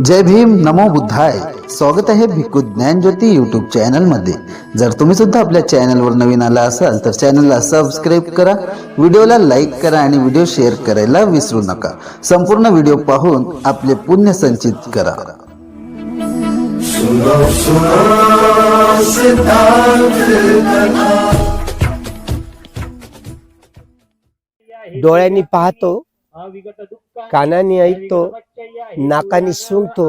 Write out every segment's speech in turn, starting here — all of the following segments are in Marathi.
जय भीम नमो बुद्धाय. स्वागत आहे भिक्खू ज्ञानज्योती युट्यूब चॅनलमध्ये. जर तुम्ही सुद्धा आपल्या चॅनलवर नवीन आला असाल तर चॅनलला सबस्क्राईब करा. व्हिडिओला लाईक करा आणि व्हिडिओ शेअर करायला विसरू नका. संपूर्ण व्हिडिओ पाहून आपले पुण्य संचित करा. डोळ्यांनी पाहतो कानाने ऐकतो नाकाने सुंगतो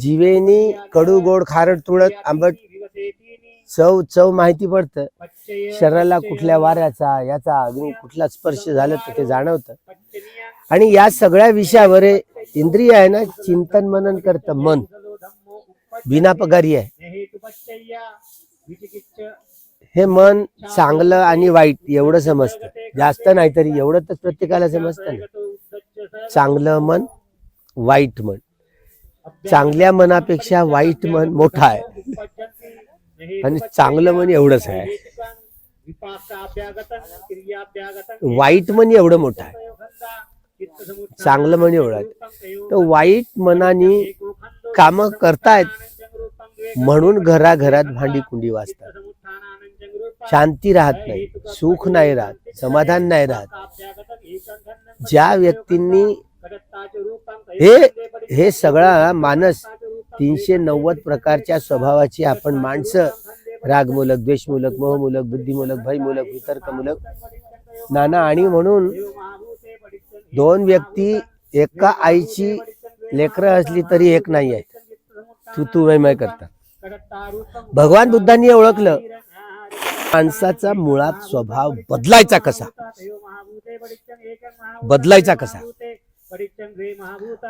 जिवेनी कडू गोड खारट तुळत आंबट चव चव माहिती पडतं. शरीराला कुठल्या वाऱ्याचा याचा अग्नी कुठला स्पर्श झाला तर ते जाणवतं. आणि या सगळ्या विषयावर हे इंद्रिय आहे ना चिंतन मनन करतं मन. बिना पगारी आहे. हे मन चांगलं आणि वाईट एवढं समजतं. जास्त नाही तरी एवढं तर प्रत्येकाला समजतं ना चांगलं मन वाईट मन. चांगल्या मनापेक्षा वाईट मन मोठं आहे. आणि चांगलं मन एवढंच आहे. वाईट मन एवढं मोठं आहे. चांगलं मन एवढं आहे. तर वाईट मनाने काम करतायत म्हणून घराघरात भांडी कुंडी वाजतात. शांती राहत नाही सुख नाही राहत समाधान नाही राहत. ज्या व्यक्तींनी हे हे सगळा मानस तीनशे नव्वद प्रकारच्या स्वभावाची आपण माणसं रागमूलक द्वेषमूलक मोहमूलक बुद्धिमूलक भयमूलक वितर्कमूलक नाना आणि म्हणून दोन व्यक्ती एका आईची लेकरं असली तरी एक नाही आहेत. तू तू मय करता. भगवान बुद्धांनी ओळखलं. माणसाचा मुळात स्वभाव बदलायचा कसा? बदलायचा कसा?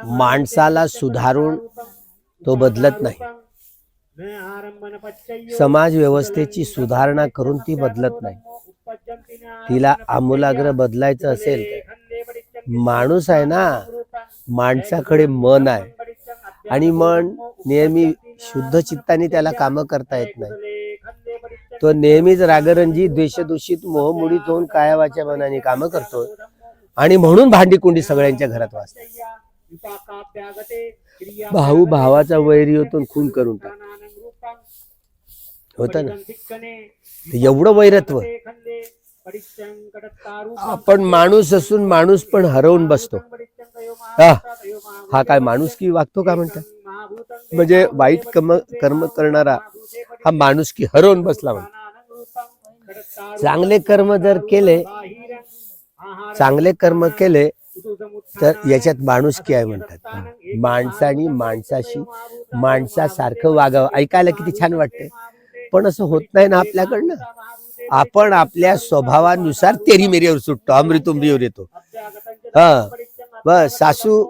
माणसाला सुधारून तो बदलत नाही. समाज व्यवस्थेची सुधारणा करून ती बदलत नाही. तिला आमूलाग्र बदलायचं असेल माणूस आहे ना माणसाकडे मन आहे. आणि मन नेहमी शुद्ध चित्ताने त्याला कामं करता येत नाही. तो नेहमीच रागरंजी द्वेषदूषित मोहमुडीत होऊन कायावाच्या मनाने कामं करतो. आणि म्हणून भांडी कुंडी सगळ्यांच्या घरात वाचते भाऊ भावाचा वैरी होतो खून करून टाक. होत ना? एवढं वैरत्व. आपण माणूस असून माणूस पण हरवून बसतो. हा. हा काय माणूस की वागतो का म्हणतात? म्हणजे वाईट कर्म कर्म करणारा हा माणूस की हरवून बसला म्हणतो चांगले कर्म जर केले चांगले कर्म केले तर याच्यात माणुसकी आहे म्हणतात. माणसाने माणसाशी माणसासारखं वागावं. ऐकायला किती छान वाटते पण असं होत नाही ना आपल्याकडनं. आपण आपल्या स्वभावानुसार तेरी मेरीवर सुटतो अमृतुंबीवर येतो. हा बस सासू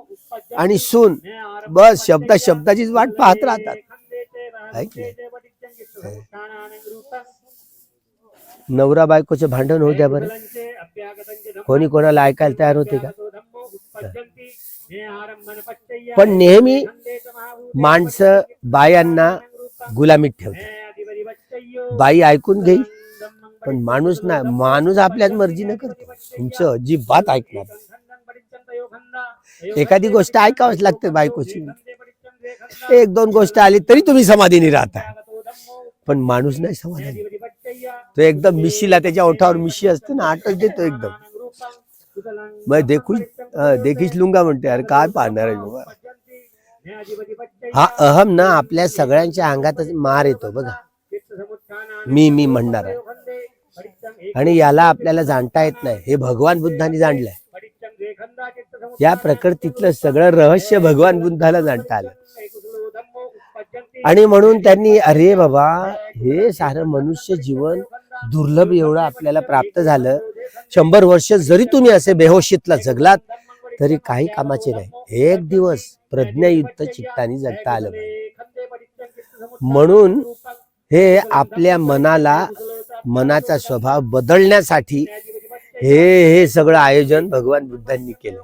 आणि सून बस शब्दा शब्दाचीच वाट पाहत राहतात. आहे नवरा बायकोचं भांडण होऊ द्या बरं. कोणी कोणाला ऐकायला तयार होते का? पण नेहमी माणसं बायांना गुलामीत ठेवतात. बाई ऐकून घेईल पण माणूस ना माणूस आपल्याच मर्जीनं करतो. तुमचं अजिबात ऐकणार एखादी गोष्ट ऐकावंच लागते बायकोची. एक दोन गोष्ट आली तरी तुम्ही समाधीने राहता. पण माणूस नाही समाधानी तो एकदम मिशीला त्याच्या ओठावर मिशी असते ना आटच देतो एकदम. मग देखू देखीच लुंगा म्हणते अरे काय पाहणार आहे बाबा? हा अहम ना आपल्या सगळ्यांच्या अंगातच मार येतो बघा. मी मी म्हणणार आहे. आणि याला आपल्याला जाणता येत नाही. हे भगवान बुद्धांनी जाणलंय. या प्रकृतीतलं सगळं रहस्य भगवान बुद्धाला जाणता आलं. आणि म्हणून त्यांनी अरे बाबा हे सारं मनुष्य जीवन दुर्लभ एवढं आपल्याला प्राप्त झालं. शंभर वर्ष जरी तुम्ही असे बेहोशीतला जगलात तरी काही कामाचे नाही. एक दिवस प्रज्ञायुक्त चित्ताने जगता आलं पाहिजे. म्हणून हे आपल्या मनाला मनाचा स्वभाव बदलण्यासाठी हे हे सगळं आयोजन भगवान बुद्धांनी केलं.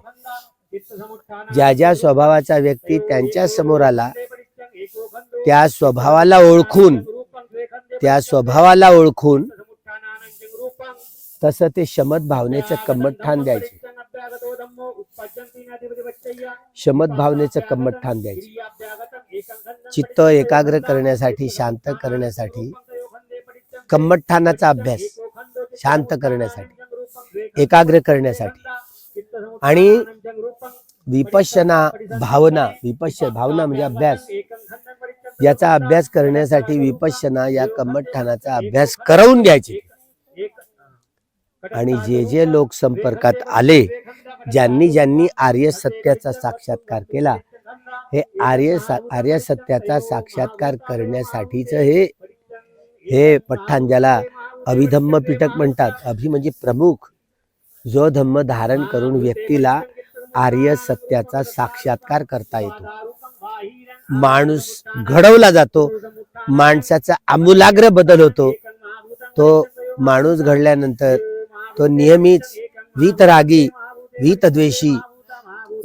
ज्या ज्या स्वभावाचा व्यक्ती त्यांच्यासमोर आला त्या स्वभावाला ओळखून त्या स्वभावाला ओळखून तसं ते शमत भावनेचं कम्मट ठाण द्यायचे. शमत भावनेचं कम्मठान द्यायचे. चित्त एकाग्र करण्यासाठी शांत करण्यासाठी कम्मठानाचा अभ्यास शांत करण्यासाठी एकाग्र करण्यासाठी. आणि विपश्यना भावना विपश्य भावना म्हणजे अभ्यास. याचा अभ्यास करण्यासाठी विपश्यना या कम्मठानाचा अभ्यास करवून घ्यायचे. आणि जे जे लोक संपर्कात आले ज्यांनी ज्यांनी आर्य सत्याचा साक्षात्कार केला हे आर्य सा- आर्य सत्याचा साक्षात्कार करण्यासाठीच हे हे पठ्ठाण ज्याला अभिधम्म पिटक म्हणतात. अभि म्हणजे प्रमुख. जो धम्म धारण करून व्यक्तीला आर्य सत्याचा साक्षात्कार करता येतो. माणूस घडवला जातो माणसाचा आमूलाग्र बदल होतो. तो माणूस घडल्यानंतर तो नेहमीच वीतरागी वीतद्वेषी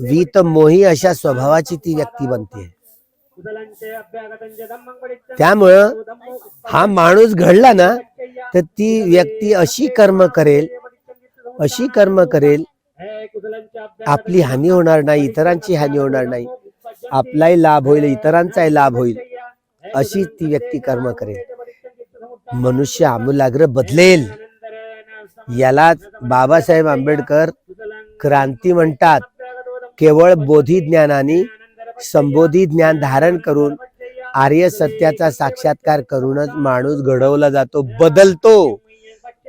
वीत मोही अशा स्वभावाची ती व्यक्ती बनते. त्यामुळं हा माणूस घडला ना तर ती व्यक्ती अशी कर्म करेल अशी कर्म करेल आपली हानी होणार नाही इतरांची हानी होणार नाही आपलाही लाभ होईल इतरांचाही लाभ होईल अशी ती व्यक्ती कर्म करेल. मनुष्य आमूलाग्र बदलेल. यालाच बाबासाहेब आंबेडकर क्रांती म्हणतात. केवळ बोधी ज्ञानाने संबोधी ज्ञान धारण करून आर्य सत्याचा साक्षात्कार करूनच माणूस घडवला जातो बदलतो.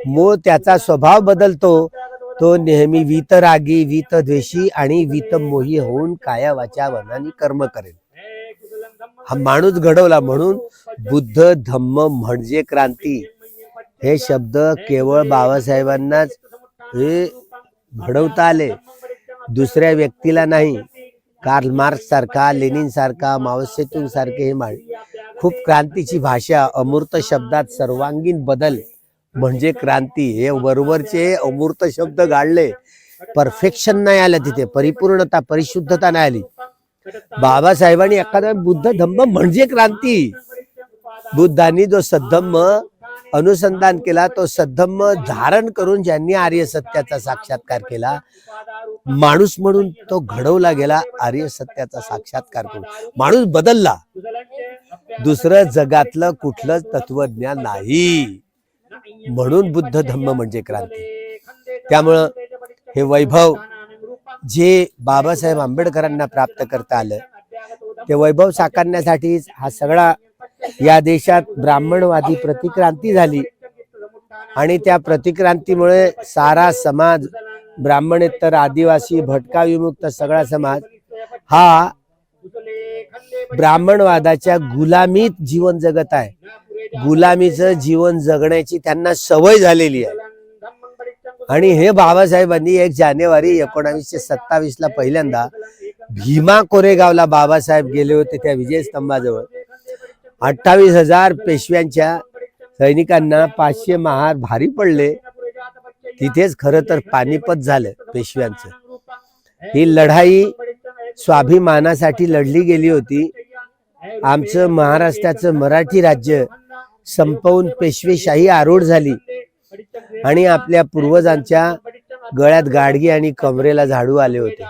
मूळ त्याचा स्वभाव बदलतो. तो नेहमी वीतरागी वीतद्वेषी आणि वीतमोही होऊन काया वाचा वनानी कर्म करेल. हा माणूस घडवला म्हणून बुद्ध धम्म म्हणजे क्रांती. हे शब्द केवळ बाबासाहेबांनाच हे घडवता आले. दुसऱ्या व्यक्तीला नाही. कार्ल मार्क्स सारखा लेनिन सारखा माओसेतुंग सारखे हे माळ खूप क्रांतीची भाषा अमूर्त शब्दात सर्वांगीण बदल. म्हणजे क्रांती हे बरोबरचे अमूर्त शब्द गाडले. परफेक्शन नाही आलं तिथे परिपूर्णता परिशुद्धता नाही आली. बाबासाहेबांनी एखादा बुद्ध धम्म म्हणजे क्रांती. बुद्धांनी जो सद्धम्म अनुसंधान केला तो सद्धम्म धारण करून ज्यांनी आर्य सत्याचा साक्षात्कार केला माणूस म्हणून तो घडवला गेला आर्य सत्याचा साक्षात्कार करून. माणूस बदलला. दुसरं जगातलं कुठलंच तत्वज्ञान नाही. म्हणून बुद्ध धम्म म्हणजे क्रांती. त्यामुळं हे वैभव जे बाबासाहेब आंबेडकरांना प्राप्त करता आलं ते वैभव साकारण्यासाठीच हा सगळा या देशात ब्राह्मणवादी प्रतिक्रांती झाली. आणि त्या प्रतिक्रांतीमुळे सारा समाज ब्राह्मणेतर आदिवासी भटका विमुक्त सगळा समाज हा ब्राह्मणवादाच्या गुलामीत जीवन जगत आहे. गुलामीचं जीवन जगण्याची त्यांना सवय झालेली आहे. आणि हे बाबासाहेबांनी एक जानेवारी एकोणावीसशे सत्तावीस ला पहिल्यांदा भीमा कोरेगावला बाबासाहेब गेले होते त्या विजयस्तंभाजवळ अठ्ठावीस हजार पेशव्यांच्या सैनिकांना पाचशे महार भारी पडले. तिथेच खरं तर पानिपत झालं पेशव्यांचं. ही लढाई स्वाभिमानासाठी लढली गेली होती. आमचं महाराष्ट्राचं मराठी राज्य संपवून पेशवेशाही आरूढ झाली. आणि आपल्या पूर्वजांच्या गळ्यात गाडगी आणि कमरेला झाडू आले होते.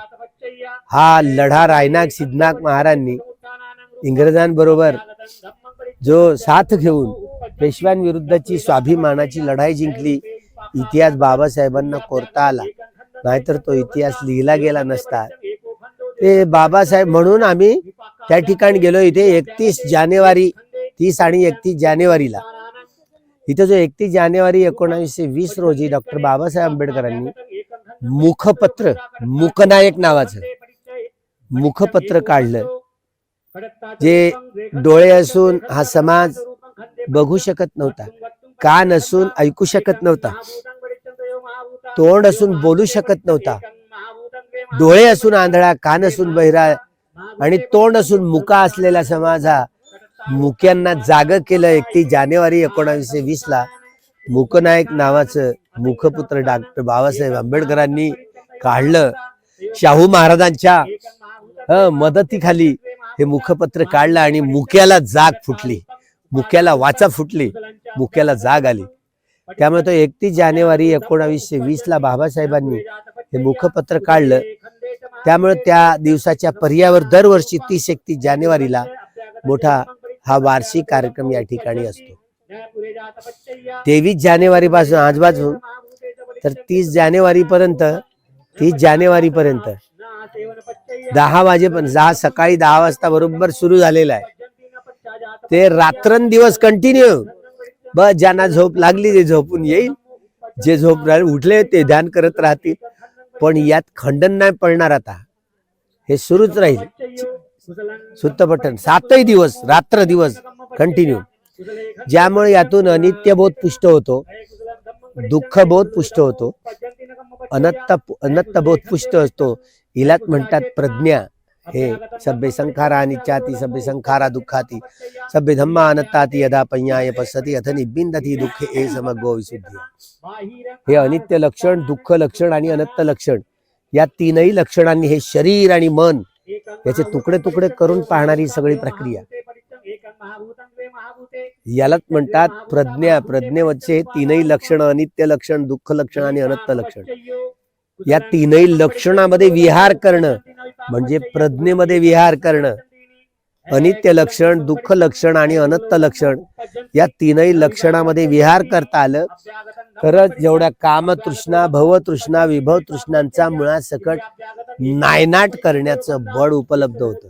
हा लढा रायनाग सिद्धनाग महाराजांनी इंग्रजांबरोबर जो साथ घेऊन पेशव्यांविरुद्धची स्वाभिमानाची लढाई जिंकली इतिहास बाबासाहेबांना कोरता आला. नाहीतर तो इतिहास लिहिला गेला नसता. ते बाबासाहेब म्हणून आम्ही त्या ठिकाणी गेलो. इथे एकतीस जानेवारी तीस आणि एकतीस जानेवारीला. इथं जो एकतीस जानेवारी एकोणावीसशे वीस रोजी डॉक्टर बाबासाहेब आंबेडकरांनी मुखपत्र मुखनायक नावाचं मुखपत्र काढलं. जे डोळे असून हा समाज बघू शकत नव्हता कान असून ऐकू शकत नव्हता तोंड असून बोलू शकत नव्हता डोळे असून आंधळा कान असून बहिरा आणि तोंड असून मुका असलेला समाज हा मुक्यांना जाग केलं एकतीस जानेवारी एकोणावीसशे वीस ला. मुकनायक नावाचं मुखपुत्र डॉक्टर बाबासाहेब आंबेडकरांनी काढलं. शाहू महाराजांच्या मदतीखाली हे मुखपत्र काढलं आणि मुक्याला जाग फुटली. मुक्याला वाचा फुटली. मुक्याला जाग आली. त्यामुळे तो एकतीस जानेवारी एकोणावीसशे वीस ला बाबासाहेबांनी हे मुखपत्र काढलं. त्यामुळे त्या दिवसाच्या पर्यावर दरवर्षी तीस एकतीस जानेवारीला मोठा हा वार्षिक कार्यक्रम या ठिकाणी असतो. तेवीस जानेवारी पासून आजपासून तर तीस जानेवारी पर्यंत तीस जानेवारी पर्यंत दहा वाजेपर्यंत दहा सकाळी दहा वाजता बरोबर सुरू झालेला आहे. ते रात्रंदिवस कंटिन्यू बस ज्यांना झोप लागली ते झोपून येईल. जे झोप उठले ते ध्यान करत राहतील. पण यात खंडन नाही पडणार आता. हे सुरूच राहील. सुत्तपठण सातही दिवस रात्र दिवस कंटिन्यू ज्यामुळे यातून अनित्यबोध पुष्ट होतो दुःखबोध पुष्ट होतो अनत्त अनत्तबोध पुष्ट असतो. हिलाच म्हणतात प्रज्ञा. हे सभ्य संखारा नित्याती सभ्य संखारा दुःखाती सभ्य धम्मा अनत्ताती यदा पय्याय पसती अथ निबिंदती दुःखे ए समगो विशुद्धी। हे अनित्य लक्षण दुःख लक्षण आणि अनत्त लक्षण या तीनही लक्षणांनी हे शरीर आणि मन याचे तुकडे तुकडे करून पाहणारी सगळी प्रक्रिया. यालाच म्हणतात प्रज्ञा. प्रज्ञेवरचे हे तीनही लक्षण अनित्य लक्षण दुःख लक्षण आणि अनत्त लक्षण. या तीनही लक्षणामध्ये विहार करणं म्हणजे प्रज्ञेमध्ये विहार करणं अनित्य लक्षण दुःख लक्षण आणि अनत्त लक्षण या तीनही लक्षणामध्ये विहार करता आलं. खरंच जेवढ्या कामतृष्णा भवतृष्णा विभव तृष्णांचा मुळासकट नायनाट करण्याचं बळ उपलब्ध होतं.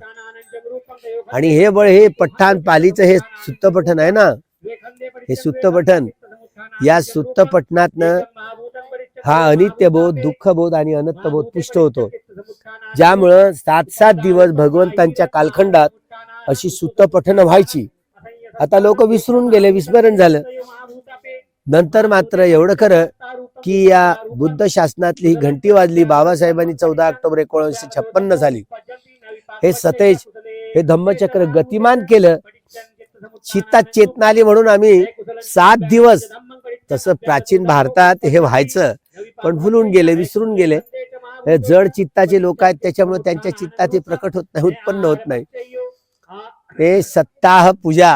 आणि हे बळ हे पठ्ठान पालीचं हे सुत्तपठन आहे ना? हे सुत्तपठन या सुत्तपठणातनं हा अनित्यबोध दुःखबोध आणि अनत्तबोध पुष्ट होतो. ज्यामुळं सात सात दिवस भगवंतांच्या कालखंडात अशी सुत्तपठण व्हायची. आता लोक विसरून गेले विस्मरण झालं. नंतर मात्र एवढं खरं की या बुद्ध शासनातली ही घंटी वाजली बाबासाहेबांनी चौदा ऑक्टोबर एकोणीसशे छप्पन्न साली. हे सतेज हे धम्मचक्र गतिमान केलं. चित्तात चेतना आली म्हणून आम्ही सात दिवस तसं प्राचीन भारतात हे व्हायचं. पण भुलून गेले विसरून गेले. हे जड चित्ताचे लोक आहेत त्याच्यामुळे त्यांच्या चित्तात हे प्रकट होत नाही उत्पन्न होत नाही. हे सत्ताह पूजा.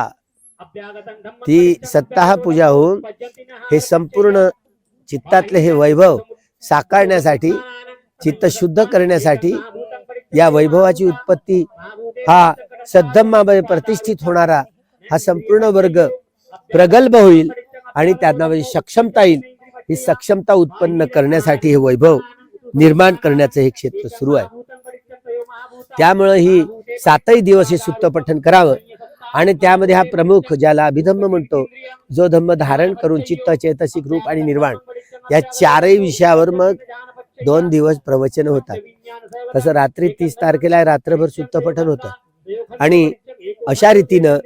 ती सत्ताह पूजा होऊन हे संपूर्ण चित्तातले हे वैभव साकारण्यासाठी चित्त शुद्ध करण्यासाठी या वैभवाची उत्पत्ती हा सद्धम्मामध्ये प्रतिष्ठित होणारा हा संपूर्ण वर्ग प्रगल्भ होईल आणि त्यांना म्हणजे सक्षमता येईल. ही सक्षमता उत्पन्न करण्यासाठी हे वैभव निर्माण करण्याचं हे क्षेत्र सुरू आहे. त्यामुळं ही सातही दिवस हे सुप्त पठण करावं. आणि त्यामध्ये हा प्रमुख ज्याला अभिधम्म म्हणतो जो धम्म धारण करून चित्त चेतसिक रूप आणि निर्वाण या चारही विषयावर मग दोन दिवस प्रवचन होतात. तसं रात्री तीस तारखेला रात्रभर सुप्त पठण होतं. आणि अशा रीतीनं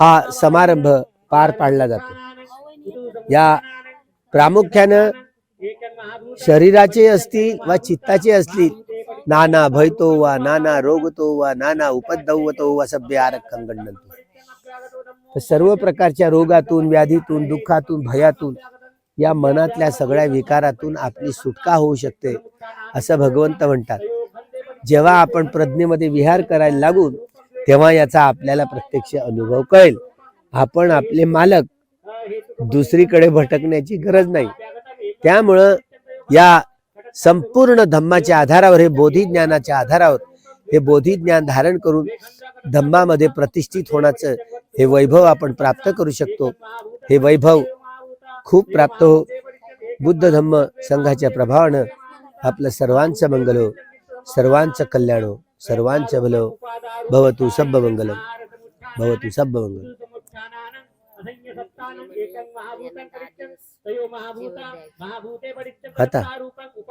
हा समारंभ पार पाडला जातो. या प्रामुख्यानं शरीराचे असतील वा चित्ताचे असतील नाना भयतो वा नाना रोगतो वा नाना उपद्रवतो वा सभ्य आरक्षण गणनतो तर सर्व प्रकारच्या रोगातून व्याधीतून दुःखातून भयातून या मनातल्या सगळ्या विकारातून आपली सुटका होऊ शकते असं भगवंत म्हणतात. जेव्हा आपण प्रज्ञेमध्ये विहार करायला लागून तेव्हा याचा आपल्याला प्रत्यक्ष अनुभव कळेल. आपण आपले मालक दुसरीकडे भटकण्याची गरज नाही. त्यामुळं या संपूर्ण धम्माच्या आधारावर हे बोधी ज्ञानाच्या आधारावर हे बोधी ज्ञान धारण करून धम्मामध्ये प्रतिष्ठित होण्याचं हे वैभव आपण प्राप्त करू शकतो. हे वैभव खूप प्राप्त हो. बुद्ध धम्म संघाच्या प्रभावानं आपलं सर्वांचं मंगल हो. सर्वांचं कल्याण हो. सर्वांचं भलो हो. भवतु सब्ब मंगलम हो. भवतु सब्ब हो. आता